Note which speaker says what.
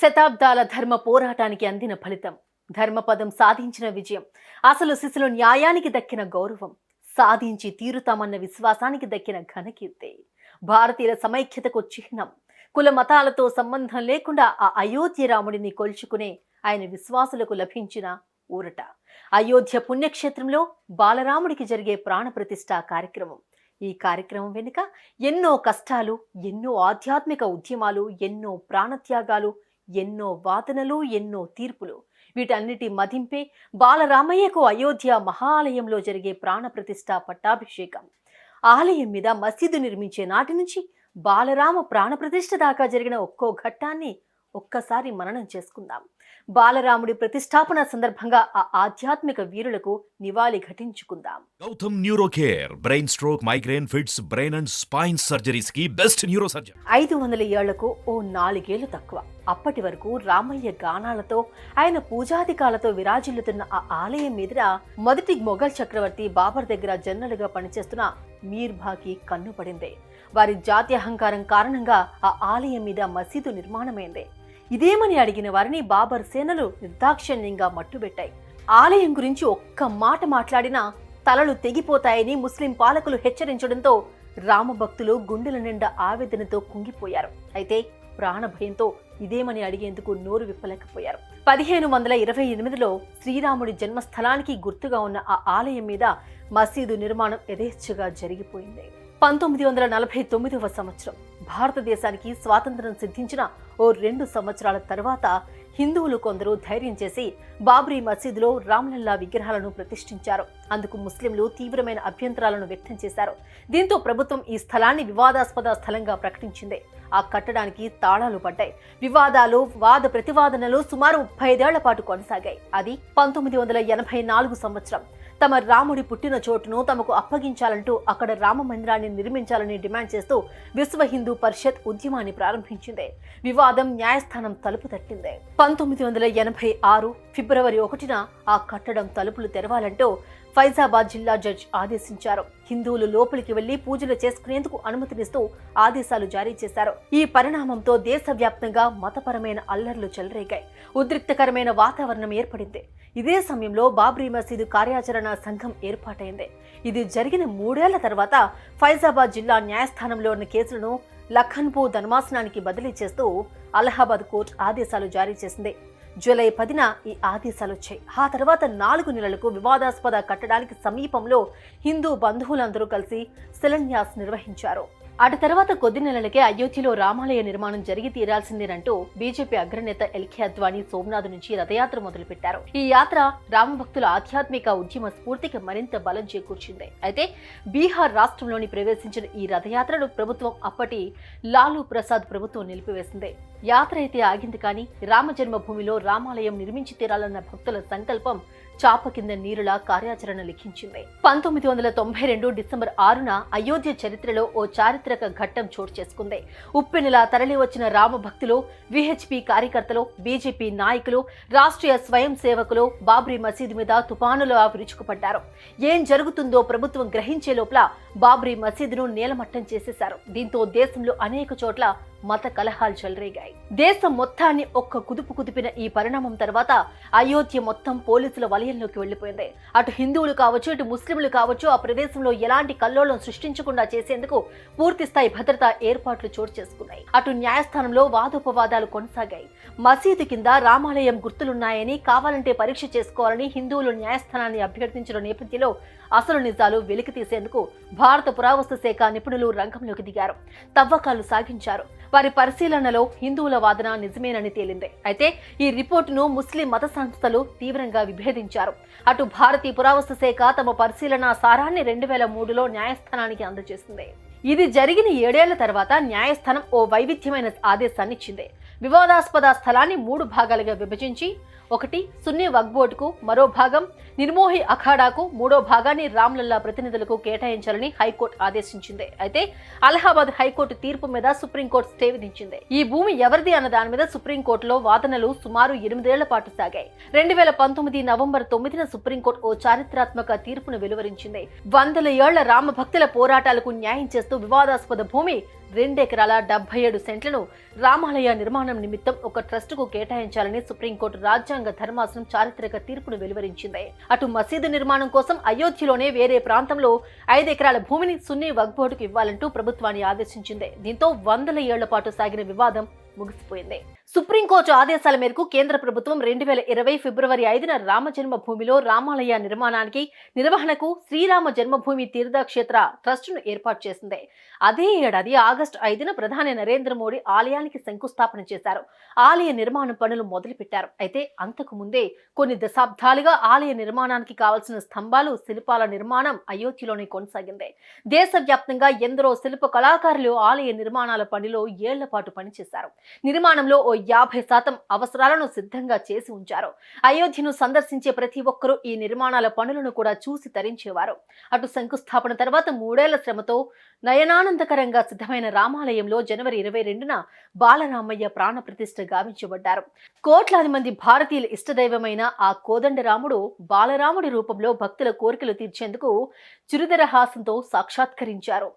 Speaker 1: శతాబ్దాల ధర్మ పోరాటానికి అందిన ఫలితం ధర్మపదం సాధించిన విజయం అసలు శిశులు న్యాయానికి దక్కిన గౌరవం సాధించి తీరుతామన్న విశ్వాసానికి దక్కిన ఘనకీర్తి భారతీయుల సమైక్యతకు చిహ్నం కుల మతాలతో సంబంధం లేకుండా ఆ అయోధ్య రాముడిని కొల్చుకునే ఆయన విశ్వాసులకు లభించిన ఊరట. అయోధ్య పుణ్యక్షేత్రంలో బాలరాముడికి జరిగే ప్రాణప్రతిష్ఠ కార్యక్రమం. ఈ కార్యక్రమం వెనుక ఎన్నో కష్టాలు ఎన్నో ఆధ్యాత్మిక ఉద్యమాలు ఎన్నో ప్రాణత్యాగాలు ఎన్నో వాదనలు ఎన్నో తీర్పులు. వీటన్నిటి మదింపే బాలరామయ్యకు అయోధ్య మహాలయంలో జరిగే ప్రాణప్రతిష్ఠ పట్టాభిషేకం. ఆలయం మీద మసీదు నిర్మించే నాటి నుంచి బాలరామ ప్రాణప్రతిష్ఠ దాకా జరిగిన ఒక్కో ఘట్టాన్ని ఒక్కసారి మననం చేసుకుందాం. బాలరాముడి ప్రతిష్టాపన సందర్భంగా ఆ ఆధ్యాత్మిక వీరులకు నివాళి ఘటించుకుందాం.
Speaker 2: Gautam neuro care brain stroke migraine fits brain and spine సర్జరీస్కి best neuro surgeon
Speaker 1: ఐదు వందల ఏళ్ళకు ఓ నాలుగేళ్ళు తక్కువ. అప్పటి వరకు రామయ్య గానాలతో ఆయన పూజాధికాలతో విరాజిల్లుతున్న ఆ ఆలయం మీదున మొదటి మొఘల్ చక్రవర్తి బాబర్ దగ్గర జన్నలుగా పనిచేస్తున్న మీర్భాకి కన్ను పడింది. వారి జాత్యహంకారం కారణంగా ఆ ఆలయం మీద మసీదు నిర్మాణమైంది. ఇదేమని అడిగిన వారిని బాబర్ సేనలు నిర్దాక్షిణ్యంగా మట్టుబెట్టాయి. ఆలయం గురించి ఒక్క మాట మాట్లాడినా తలలు తెగిపోతాయని ముస్లిం పాలకులు హెచ్చరించడంతో రామభక్తులు గుండెల నిండా ఆవేదనతో కుంగిపోయారు. అయితే ప్రాణభయంతో ఇదేమని అడిగేందుకు నోరు విప్పలేకపోయారు. పదిహేను వందల ఇరవై ఎనిమిదిలో శ్రీరాముడి జన్మస్థలానికి గుర్తుగా ఉన్న ఆ ఆలయం మీద మసీదు నిర్మాణం యథేచ్ఛగా జరిగిపోయింది. పంతొమ్మిది వందల నలభై తొమ్మిదవ సంవత్సరం. భారతదేశానికి స్వాతంత్రం సిద్ధించిన ఓ రెండు సంవత్సరాల తర్వాత హిందువులు కొందరు ధైర్యం చేసి బాబ్రీ మసీదులో రామ్లల్లా విగ్రహాలను ప్రతిష్ఠించారు. అందుకు ముస్లింలు తీవ్రమైన అభ్యంతరాలను వ్యక్తం చేశారు. దీంతో ప్రభుత్వం ఈ స్థలాన్ని వివాదాస్పద స్థలంగా ప్రకటించింది. ఆ కట్టడానికి తాళాలు పడ్డాయి. వివాదాలు వాద ప్రతివాదనలు సుమారు ముప్పై ఐదేళ్ళ పాటు కొనసాగాయి. అది పంతొమ్మిది వందల ఎనభై నాలుగు సంవత్సరం. తమ రాముడి పుట్టిన చోటును తమకు అప్పగించాలంటూ అక్కడ రామ మందిరాన్ని నిర్మించాలని డిమాండ్ చేస్తూ విశ్వ హిందూ పరిషత్ ఉద్యమాన్ని ప్రారంభించింది. వివాదం న్యాయస్థానం తలుపు తట్టింది. పంతొమ్మిది వందల ఎనభై ఆరు ఫిబ్రవరి ఒకటిన ఆ కట్టడం తలుపులు తెరవాలంటూ ఫైజాబాద్ జిల్లా జడ్జ్ ఆదేశించారు. హిందువులు లోపలికి వెళ్ళి పూజలు చేసుకునేందుకు అనుమతినిస్తూ ఆదేశాలు జారీ చేశారు. ఈ పరిణామంతో దేశవ్యాప్తంగా మతపరమైన అల్లర్లు చెలరేగాయి. ఉద్రిక్తకరమైన వాతావరణం ఏర్పడింది. ఇదే సమయంలో బాబ్రీ మసీదు కార్యాచరణ సంఘం ఏర్పాటైంది. ఇది జరిగిన మూడేళ్ళ తర్వాత ఫైజాబాద్ జిల్లా న్యాయస్థానంలో ఉన్న కేసులను లఖన్పూర్ ధర్మాసనానికి బదిలీ చేస్తూ అలహాబాద్ కోర్టు ఆదేశాలు జారీ చేసింది. జూలై పదిన ఈ ఆదేశాలు వచ్చాయి. ఆ తర్వాత నాలుగు నెలలకు వివాదాస్పద కట్టడానికి సమీపంలో హిందూ బంధువులందరూ కలిసి శిలాన్యాస్ నిర్వహించారు. అటు తర్వాత కొద్ది నెలలకే అయోధ్యలో రామాలయ నిర్మాణం జరిగి తీరాల్సిందేనంటూ బీజేపీ అగ్రనేత ఎల్కే అద్వానీ సోమనాథ్ నుంచి రథయాత్ర మొదలుపెట్టారు. ఈ యాత్ర రామభక్తుల ఆధ్యాత్మిక ఉద్యమ స్ఫూర్తికి మరింత బలం చేకూర్చింది. అయితే బీహార్ రాష్ట్రంలోని ప్రవేశించిన ఈ రథయాత్రను ప్రభుత్వం అప్పటి లాలూ ప్రసాద్ ప్రభుత్వం నిలిపివేసింది. యాత్ర అయితే ఆగింది కానీ రామ జన్మభూమిలో రామాలయం నిర్మించి తీరాలన్న భక్తుల సంకల్పం చాప కింద నీరులా కార్యాచరణ లిఖించింది పంతొమ్మిది వందల తొంభై రెండు డిసెంబర్ ఆరున అయోధ్య చరిత్రలో ఓ చారిత్రక ఘట్టం చోటు చేసుకుంది. ఉప్పెనలా తరలివచ్చిన రామభక్తులు రామ భక్తులు విహెచ్పి కార్యకర్తలు బీజేపీ నాయకులు రాష్ట్రీయ స్వయం సేవకులు బాబ్రీ మసీదు మీద తుపానులా విరుచుకుపడ్డారు ఏం జరుగుతుందో ప్రభుత్వం గ్రహించే లోపల బాబ్రీ మసీదును నేలమట్టం చేసేశారు. దీంతో దేశంలో అనేక చోట్ల మత కలహాలు చెలరేగాయి. దేశం మొత్తాన్ని ఒక్క కుదుపు కుదిపిన ఈ పరిణామం తర్వాత అయోధ్య మొత్తం పోలీసుల వలయంలోకి వెళ్ళిపోయింది అటు హిందువులు కావచ్చు ఇటు ముస్లింలు కావచ్చు ఆ ప్రదేశంలో ఎలాంటి కల్లోలం సృష్టించకుండా చేసేందుకు పూర్తి స్థాయి భద్రతా ఏర్పాట్లు చోటు చేసుకున్నాయి. అటు న్యాయస్థానంలో వాదోపవాదాలు కొనసాగాయి. మసీదు కింద రామాలయం గుర్తులున్నాయని కావాలంటే పరీక్ష చేసుకోవాలని హిందువులు న్యాయస్థానాన్ని అభ్యర్థించిన నేపథ్యంలో అసలు నిజాలు వెలికి తీసేందుకు భారత పురావస్తు శాఖ నిపుణులు రంగంలోకి దిగారు. తవ్వకాలు సాగించారు. వారి పరిశీలనలో హిందువుల వాదన నిజమేనని తేలింది. అయితే ఈ రిపోర్టును ముస్లిం మత సంస్థలు తీవ్రంగా విభేదించారు. అటు భారతీయ పురావస్తు శాఖ తమ పరిశీలన సారాన్ని రెండు వేల మూడులో న్యాయస్థానానికి అందజేసింది. ఇది జరిగిన ఏడేళ్ళ తర్వాత న్యాయస్థానం ఓ వైవిధ్యమైన ఆదేశాన్ని ఇచ్చింది. వివాదాస్పద స్థలాన్ని మూడు భాగాలుగా విభజించి ఒకటి సున్నీ వక్బోర్డుకు మరో భాగం నిర్మోహి అఖాడాకు మూడో భాగాన్ని రామ్లల్లా ప్రతినిధులకు కేటాయించాలని హైకోర్టు ఆదేశించింది. అయితే అలహాబాద్ హైకోర్టు తీర్పు మీద సుప్రీంకోర్టు స్టే విధించింది. ఈ భూమి ఎవరిది అన్న దాని మీద సుప్రీంకోర్టులో వాదనలు సుమారు ఎనిమిదేళ్ళ పాటు సాగాయి. రెండు వేల పంతొమ్మిది నవంబర్ తొమ్మిదిన సుప్రీంకోర్టు ఓ చారిత్రాత్మక తీర్పును వెలువరించింది. వందల ఏళ్ళ రామ భక్తుల పోరాటాలకు న్యాయం చేస్తూ చేస్తూ వివాదాస్పద భూమి రెండెకరాల డెబ్బై ఏడు సెంట్లను రామాలయ నిర్మాణం నిమిత్తం ఒక ట్రస్టుకు కేటాయించాలని సుప్రీంకోర్టు రాజ్యాంగ ధర్మాసనం చారిత్రక తీర్పును వెలువరించింది. అటు మసీదు నిర్మాణం కోసం అయోధ్యలోనే వేరే ప్రాంతంలో ఐదు ఎకరాల భూమిని సున్నీ వక్ఫ్ బోర్డుకు ఇవ్వాలంటూ ప్రభుత్వాన్ని ఆదేశించింది. దీంతో వందల ఏళ్ళ పాటు సాగిన వివాదం ముగిసిపోయింది. సుప్రీంకోర్టు ఆదేశాల మేరకు కేంద్ర ప్రభుత్వం రెండు వేల ఇరవై ఫిబ్రవరి ఐదున రామ జన్మభూమిలో రామాలయ నిర్మాణానికి నిర్వహణకు శ్రీరామ జన్మభూమి తీర్థక్షేత్ర ట్రస్టును ఏర్పాటు చేసింది. అదే ఏడాది ఆగస్టు ఐదున ప్రధాని నరేంద్ర మోడీ ఆలయానికి శంకుస్థాపన చేశారు. ఆలయ నిర్మాణ పనులు మొదలుపెట్టారు. అయితే అంతకు ముందే కొన్ని దశాబ్దాలుగా ఆలయ నిర్మాణానికి కావలసిన స్తంభాలు శిల్పాల నిర్మాణం అయోధ్యలోనే కొనసాగింది. దేశవ్యాప్తంగా ఎందరో శిల్ప కళాకారులు ఆలయ నిర్మాణాల పనిలో ఏళ్ళ పాటు పనిచేశారు. నిర్మాణంలో ఓ యాభై శాతం అవసరాలను సిద్ధంగా చేసి ఉంచారు. అయోధ్యను సందర్శించే ప్రతి ఒక్కరూ ఈ నిర్మాణాల పనులను కూడా చూసి తరించేవారు. అటు శంకుస్థాపన తర్వాత మూడేళ్ళ శ్రమతో నయనానందకరంగా సిద్ధమైన రామాలయంలో జనవరి ఇరవై రెండున బాలరామయ్య ప్రాణ ప్రతిష్ఠ గావించబడ్డారు. కోట్లాది మంది భారతీయుల ఇష్టదైవమైన ఆ కోదండరాముడు బాలరాముడి రూపంలో భక్తుల కోరికలు తీర్చేందుకు చిరుదర హాసంతో సాక్షాత్కరించారు.